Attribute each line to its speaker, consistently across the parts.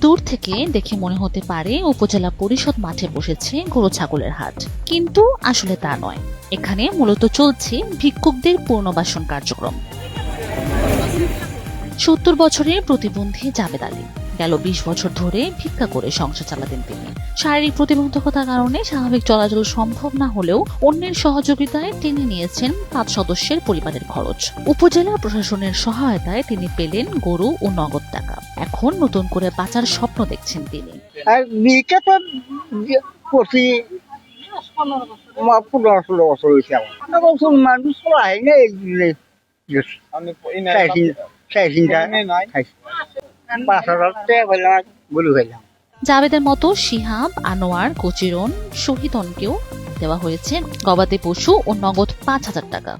Speaker 1: দূর থেকে দেখে মনে হতে পারে উপজেলা পরিষদ মাঠে বসেছে গরু ছাগলের হাট। কিন্তু আসলে তা নয়। এখানে মূলত চলছে ভিক্ষুকদের পুনর্বাসন কার্যক্রম। সত্তর বছরের প্রতিবন্ধী জাবেদ আলী। গেল বিশ বছর ধরে ভিক্ষা করে সংসার চালাতেন তিনি। শারীরিক প্রতিবন্ধকতার কারণে স্বাভাবিক চলাচল সম্ভব না হলেও অন্যের সহযোগিতায় টেনে নিয়েছেন পাঁচ সদস্যের পরিবারের খরচ। উপজেলা প্রশাসনের সহায়তায় তিনি পেলেন গরু ও নগদ টাকা। এখন নতুন করে বাঁচার স্বপ্ন দেখছেন তিনি।
Speaker 2: আর বিকে তো পনেরো ষোলো বছর হয়েছে আমার। শুন মানুষ তো হয় না এই
Speaker 1: জাবেদের মতো শিহাব আনোয়ার কচিরন শহীদনকেও দেওয়া হয়েছে গবাদি পশু ও নগদ পাঁচ হাজার টাকা।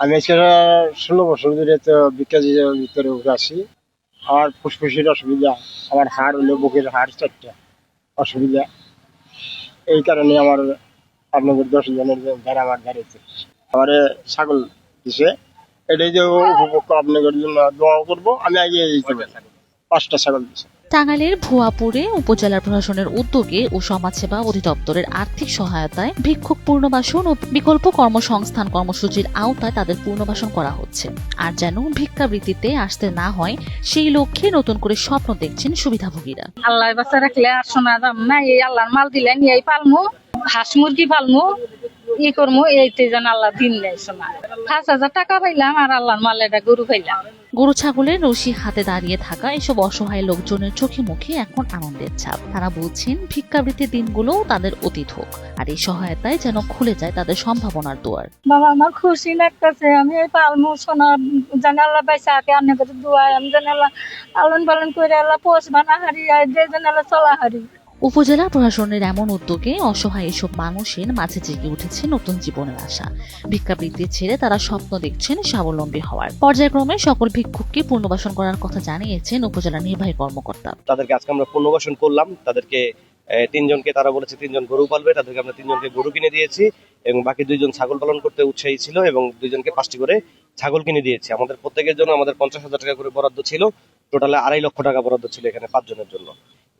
Speaker 3: আমি আজকে ষোলো বছর ধরে তো বিকাশের ভিতরে আসি আমার ফুসফুসের অসুবিধা আমার হাড় হলো বুকের হাড় চারটা অসুবিধা। এই কারণে আমার আপনাদের দশ জনের দ্বারা আমার দাঁড়িয়েছে আমার ছাগল দিছে। এটাই যে উপভোগ আপনাদের জন্য দোয়া করব। আমি আগে পাঁচটা ছাগল দিছে।
Speaker 1: টাঙ্গাইলের ভুয়াপুরে উপজেলা প্রশাসনের উদ্যোগে ও সমাজসেবা অধিদপ্তরের আর্থিক সহায়তায় ভিক্ষুক পুনর্বাসন ও বিকল্প কর্মসংস্থান কর্মসূচির আওতায় তাদের পুনর্বাসন করা হচ্ছে। আর যেন ভিক্ষাবৃত্তিতে আসতে না হয়, সেই লক্ষ্যে নতুন করে স্বপ্ন দেখছেন সুবিধাভোগীরা।
Speaker 4: আল্লাহ বাচ্চা রাখলে আর শোনা দাম না, এই আল্লাহর মাল দিলেন এই পালমু, হাঁস মুরগি পালমু ই করমু এইতে যেন আল্লাহ দিন নেই শোনা। পাঁচ হাজার টাকা পাইলাম আর আল্লাহর মাল, এটা গরু পাইলাম।
Speaker 1: গরু ছাগলের রশি হাতে দাঁড়িয়ে থাকা এসব অসহায় লোকজনের চোখে মুখে এখন আনন্দের ছাপ। তারা বলছেন, ভিক্ষাবৃত্তির দিনগুলো তাদের অতীত হোক, আর এই সহায়তায় যেন খুলে যায় তাদের সম্ভাবনার দুয়ার।
Speaker 4: বাবা, আমার খুশি লাগতেছে। আমি এই পালমু সোনা জানি আল্লাহ বাইসা আকে আনে কাছে দুয়াই আমি জানি আল্লাহ পালন করে আল্লাহ পোষ বানা হারি আর যে জানি আল্লাহ চলা হারি
Speaker 1: উপজেলা প্রশাসনের এমন উদ্যোগে অসহায় এসব মানুষের মাঝে জেগে উঠেছে নতুন জীবনের আশা। ভিক্ষাবৃত্তি ছেড়ে তারা স্বপ্ন দেখছেন স্বাবলম্বী হওয়ার। পর্যায়ক্রমে সকল ভিক্ষুককে পুনর্বাসন করার কথা জানিয়েছেন উপজেলা নির্বাহী কর্মকর্তা।
Speaker 5: তাদেরকে আজকে আমরা পুনর্বাসন করলাম। তাদেরকে তিনজনকে তারা বলেছে তিনজন গরু পালবে, তাদেরকে আমরা তিনজনকে গরু কিনে দিয়েছি এবং বাকি দুইজন ছাগল পালন করতে উৎসাহী ছিল এবং দুইজনকে পাঁচটি করে ছাগল কিনে দিয়েছি। আমাদের প্রত্যেকের জন্য আমাদের পঞ্চাশ হাজার টাকা করে বরাদ্দ ছিল। টোটালে আড়াই লক্ষ টাকা বরাদ্দ ছিল এখানে পাঁচজনের জন্য।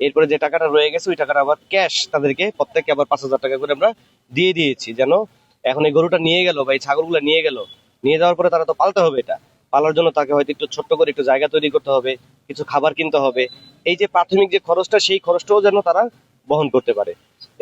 Speaker 5: এরপরে যে টাকাটা রয়ে গেছে, ওই টাকাটা আবার ক্যাশ তাদেরকে প্রত্যেককে আবার পাঁচ হাজার টাকা করে আমরা দিয়ে দিয়েছি। যেন এখন এই গরুটা নিয়ে গেল বা এই ছাগলগুলো নিয়ে গেল, নিয়ে যাওয়ার পরে তারা তো পালতে হবে এটা। পালার জন্য তাকে হয়তো একটু ছোট্ট করে একটু জায়গা তৈরি করতে হবে, কিছু খাবার কিনতে হবে। এই যে প্রাথমিক যে খরচটা, সেই খরচটাও যেন তারা বহন করতে পারে।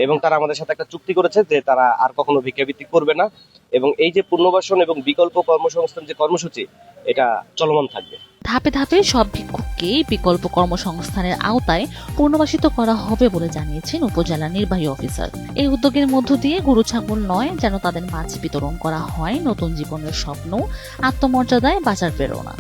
Speaker 5: এবং তারা আমাদের সাথে একটা চুক্তি করেছে যে তারা আর কখনো ভিক্ষাবৃত্তি করবে না। এবং এই যে পুনর্বাসন এবং বিকল্প কর্মসংস্থান যে কর্মসূচি, এটা চলমান থাকবে।
Speaker 1: ধাপে ধাপে সব ভিক্ষুককেই বিকল্প কর্মসংস্থানের আওতায় পুনর্বাসিত করা হবে বলে জানিয়েছেন উপজেলা নির্বাহী অফিসার। এই উদ্যোগের মধ্য দিয়ে গরু, ছাগল নয় যেন তাদের মাছ বিতরণ করা হয় নতুন জীবনের স্বপ্ন, আত্মমর্যাদায় বাজার প্রেরণা।